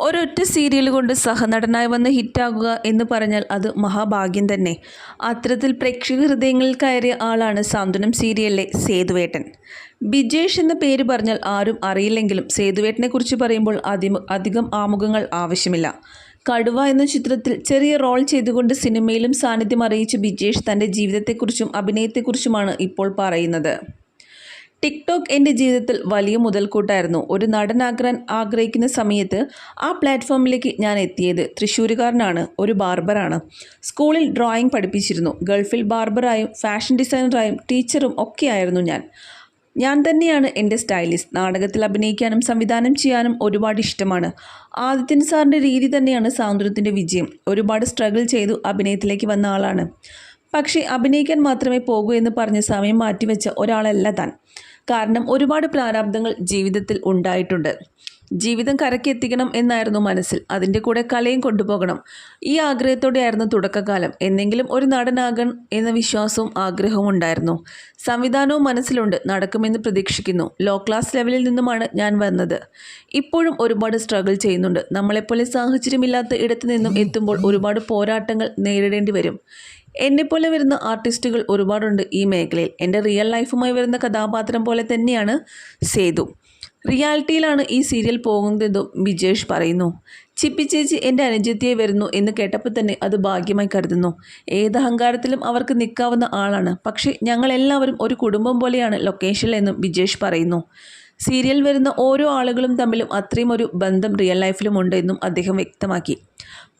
ഒരൊറ്റ സീരിയൽ കൊണ്ട് സഹനടനായി വന്ന് ഹിറ്റാകുക എന്ന് പറഞ്ഞാൽ അത് മഹാഭാഗ്യം തന്നെ. അത്തരത്തിൽ പ്രേക്ഷക ഹൃദയങ്ങളിൽ കയറിയ ആളാണ് സാന്ത്വനം സീരിയലിലെ സേതുവേട്ടൻ. ബിജേഷ് എന്ന പേര് പറഞ്ഞാൽ ആരും അറിയില്ലെങ്കിലും സേതുവേട്ടനെ കുറിച്ച് പറയുമ്പോൾ അധികം ആമുഖങ്ങൾ ആവശ്യമില്ല. കടുവ എന്ന ചിത്രത്തിൽ ചെറിയ റോൾ ചെയ്തുകൊണ്ട് സിനിമയിലും സാന്നിധ്യം അറിയിച്ച ബിജേഷ് തന്റെ ജീവിതത്തെക്കുറിച്ചും അഭിനയത്തെക്കുറിച്ചുമാണ് ഇപ്പോൾ പറയുന്നത്. ടിക്ടോക്ക് എന്റെ ജീവിതത്തിൽ വലിയ മുതൽക്കൂട്ടായിരുന്നു. ഒരു നടനാകാൻ ആഗ്രഹിക്കുന്ന സമയത്ത് ആ പ്ലാറ്റ്ഫോമിലേക്ക് ഞാൻ എത്തിയത് തൃശ്ശൂരുകാരനാണ് ഒരു ബാർബറാണ്. സ്കൂളിൽ ഡ്രോയിങ് പഠിപ്പിച്ചിരുന്നു. ഗൾഫിൽ ബാർബറായും ഫാഷൻ ഡിസൈനറായും ടീച്ചറും ഒക്കെയായിരുന്നു ഞാൻ. ഞാൻ തന്നെയാണ് എന്റെ സ്റ്റൈലിസ്റ്റ്. നാടകത്തിൽ അഭിനയിക്കാനും സംവിധാനം ചെയ്യാനും ഒരുപാട് ഇഷ്ടമാണ്. ആദിത്യൻ സാറിന്റെ രീതി തന്നെയാണ് സാന്ത്വനത്തിന്റെ വിജയം. ഒരുപാട് സ്ട്രഗിൾ ചെയ്തു അഭിനയത്തിലേക്ക് വന്ന ആളാണ്. പക്ഷേ അഭിനയിക്കാൻ മാത്രമേ പോകൂ എന്ന് പറഞ്ഞ് സമയം മാറ്റിവെച്ച ഒരാളല്ല താൻ. കാരണം ഒരുപാട് പ്രാരാബ്ദങ്ങൾ ജീവിതത്തിൽ ഉണ്ടായിട്ടുണ്ട്. ജീവിതം കരക്കെത്തിക്കണം എന്നായിരുന്നു മനസ്സിൽ. അതിന്റെ കൂടെ കലയും കൊണ്ടുപോകണം. ഈ ആഗ്രഹത്തോടെയായിരുന്നു തുടക്കകാലം. എന്നെങ്കിലും ഒരു നടനാകണം എന്ന വിശ്വാസവും ആഗ്രഹവും ഉണ്ടായിരുന്നു. സംവിധാനവും മനസ്സിലുണ്ട്. നടക്കുമെന്ന് പ്രതീക്ഷിക്കുന്നു. ലോ ക്ലാസ് ലെവലിൽ നിന്നുമാണ് ഞാൻ വന്നത്. ഇപ്പോഴും ഒരുപാട് സ്ട്രഗിൾ ചെയ്യുന്നുണ്ട്. നമ്മളെപ്പോലെ സാഹചര്യമില്ലാത്ത ഇടത്തു നിന്നും എത്തുമ്പോൾ ഒരുപാട് പോരാട്ടങ്ങൾ നേരിടേണ്ടി വരും. എന്നെപ്പോലെ വരുന്ന ആർട്ടിസ്റ്റുകൾ ഒരുപാടുണ്ട് ഈ മേഖലയിൽ. എന്റെ റിയൽ ലൈഫുമായി വരുന്ന കഥാപാത്രം പോലെ തന്നെയാണ് സേതു. റിയാലിറ്റിയിലാണ് ഈ സീരിയൽ പോകുന്നതെന്നും ബിജേഷ് പറയുന്നു. ചിപ്പി ചേച്ചി എന്റെ അനുജത്തിയെ വരുന്നു എന്ന് കേട്ടപ്പോൾ തന്നെ അത് ഭാഗ്യമായി കരുതുന്നു. ഏത് അഹങ്കാരത്തിലും അവർക്ക് നിൽക്കാവുന്ന ആളാണ്. പക്ഷേ ഞങ്ങളെല്ലാവരും ഒരു കുടുംബം പോലെയാണ് ലൊക്കേഷനിലെന്നും ബിജേഷ് പറയുന്നു. സീരിയൽ വരുന്ന ഓരോ ആളുകളും തമ്മിലും അത്രയും ഒരു ബന്ധം റിയൽ ലൈഫിലും ഉണ്ട് എന്നും അദ്ദേഹം വ്യക്തമാക്കി.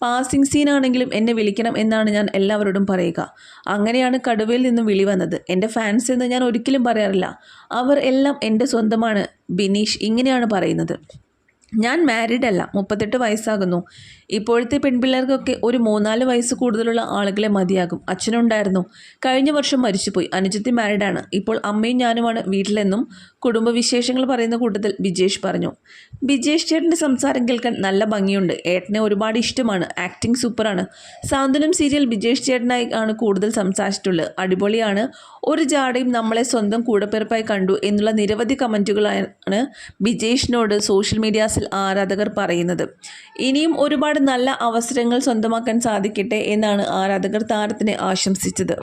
പാസിംഗ് സീനാണെങ്കിലും എന്നെ വിളിക്കണം എന്നാണ് ഞാൻ എല്ലാവരോടും പറയുക. അങ്ങനെയാണ് കടുവയിൽ നിന്നും വിളി വന്നത്. എന്റെ ഫാൻസ് എന്ന് ഞാൻ ഒരിക്കലും പറയാറില്ല. അവർ എല്ലാം എന്റെ സ്വന്തമാണ് ബിനീഷ് ഇങ്ങനെയാണ് പറയുന്നത്. ഞാൻ മാരീഡ് അല്ല. മുപ്പത്തെട്ട് വയസ്സാകുന്നു. ഇപ്പോഴത്തെ പെൺപിള്ളേർക്കൊക്കെ ഒരു മൂന്നാൽ വയസ്സ് കൂടുതലുള്ള ആളുകളെ മതിയാകും. അച്ഛനുണ്ടായിരുന്നു. കഴിഞ്ഞ വർഷം മരിച്ചുപോയി. അനുജത്തി മാരീഡാണ് ഇപ്പോൾ അമ്മയും ഞാനുമാണ് വീട്ടിലെന്നും കുടുംബവിശേഷങ്ങൾ പറയുന്ന കൂട്ടത്തിൽ ബിജേഷ് പറഞ്ഞു. ബിജേഷ് ചേട്ടന്റെ സംസാരം കേൾക്കാൻ നല്ല ഭംഗിയുണ്ട്. ഏട്ടനെ ഒരുപാട് ഇഷ്ടമാണ്. ആക്ടിങ് സൂപ്പറാണ് സാന്ത്വനം സീരിയൽ ബിജേഷ് ചേട്ടനായി ആണ് കൂടുതൽ സംസാരിച്ചിട്ടുള്ളത്. അടിപൊളിയാണ്. ഒരു ജാടയും നമ്മളെ സ്വന്തം കൂടപ്പിറപ്പായി കണ്ടു എന്നുള്ള നിരവധി കമന്റുകളാണ് ബിജേഷിനോട് സോഷ്യൽ മീഡിയാസിൽ ആരാധകർ പറയുന്നത്. ഇനിയും ഒരുപാട് നല്ല അവസരങ്ങൾ സ്വന്തമാക്കാൻ സാധിക്കട്ടെ എന്നാണ് ആരാധകർ താരത്തിനെ ആശംസിച്ചത്.